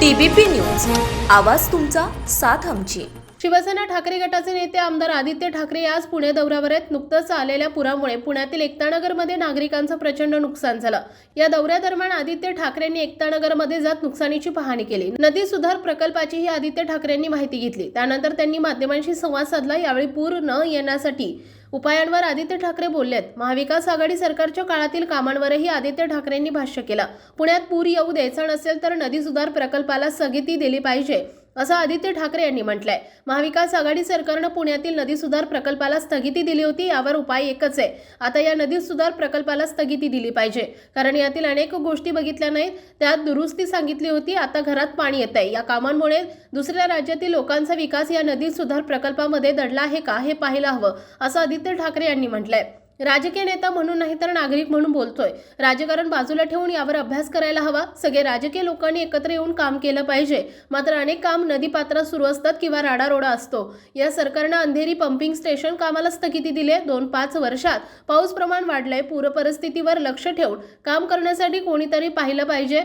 TBP news. आवाज तुमचा साथ आमची. शिवसेना ठाकरे गटाचे नेते आमदार आदित्य ठाकरे आज पुणे दौऱ्यावर आहेत. नुकतंच आलेल्या पुरामुळे पुण्यातील एकतानगरमध्ये नागरिकांचं प्रचंड नुकसान झालं. या दौऱ्यादरम्यान आदित्य ठाकरेंनी एकतानगरमध्ये जात नुकसानीची पाहणी केली. नदी सुधार प्रकल्पाचीही आदित्य ठाकरेंनी माहिती घेतली. त्यानंतर त्यांनी माध्यमांशी संवाद साधला. यावेळी पूर न येण्यासाठी उपायांवर आदित्य ठाकरे बोललेत. महाविकास आघाडी सरकारच्या काळातील कामांवरही आदित्य ठाकरेंनी भाष्य केलं. पुण्यात पूर येऊ द्यायचा नसेल तर नदी सुधार प्रकल्पाला स्थगिती दिली पाहिजे. असं आदित्य ठाकरे यांनी म्हटलंय. महाविकास आघाडी सरकारनं पुण्यातील नदी सुधार प्रकल्पाला स्थगिती दिली होती यावर उपाय एकच आहे. आता या नदी सुधार प्रकल्पाला स्थगिती दिली पाहिजे. कारण यातील अनेक गोष्टी बघितल्या नाहीत त्यात दुरुस्ती सांगितली होती आता घरात पाणी येत आहे या कामांमुळे दुसऱ्या राज्यातील लोकांचा विकास या नदी सुधार प्रकल्पामध्ये दडला आहे का हे पाहायला हवं असं आदित्य ठाकरे यांनी म्हटलंय. राजकीय नेता म्हणून नाही तर नागरिक म्हणून बोलतोय. राजकारण बाजूला ठेवून यावर अभ्यास करायला हवा. सगळे राजकीय लोकांनी एकत्र येऊन काम केलं पाहिजे. मात्र अनेक काम नदी पात्रात सुरू असतात किंवा राडारोडा असतो. या सरकारनं अंधेरी पंपिंग स्टेशन कामाला स्थगिती दिली आहे दोन पाच वर्षात. पाऊस प्रमाण वाढलंय पूरपरिस्थितीवर लक्ष ठेवून काम करण्यासाठी कोणीतरी पाहिलं पाहिजे.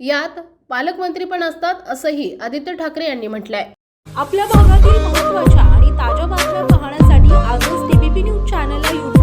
यात पालकमंत्री पण असतात असंही आदित्य ठाकरे यांनी म्हटलंय. आपल्या भागातील महत्त्वाच्या आणि ताज्या बातम्या पाहण्यासाठी आजच टीबीपी न्यूज चॅनलला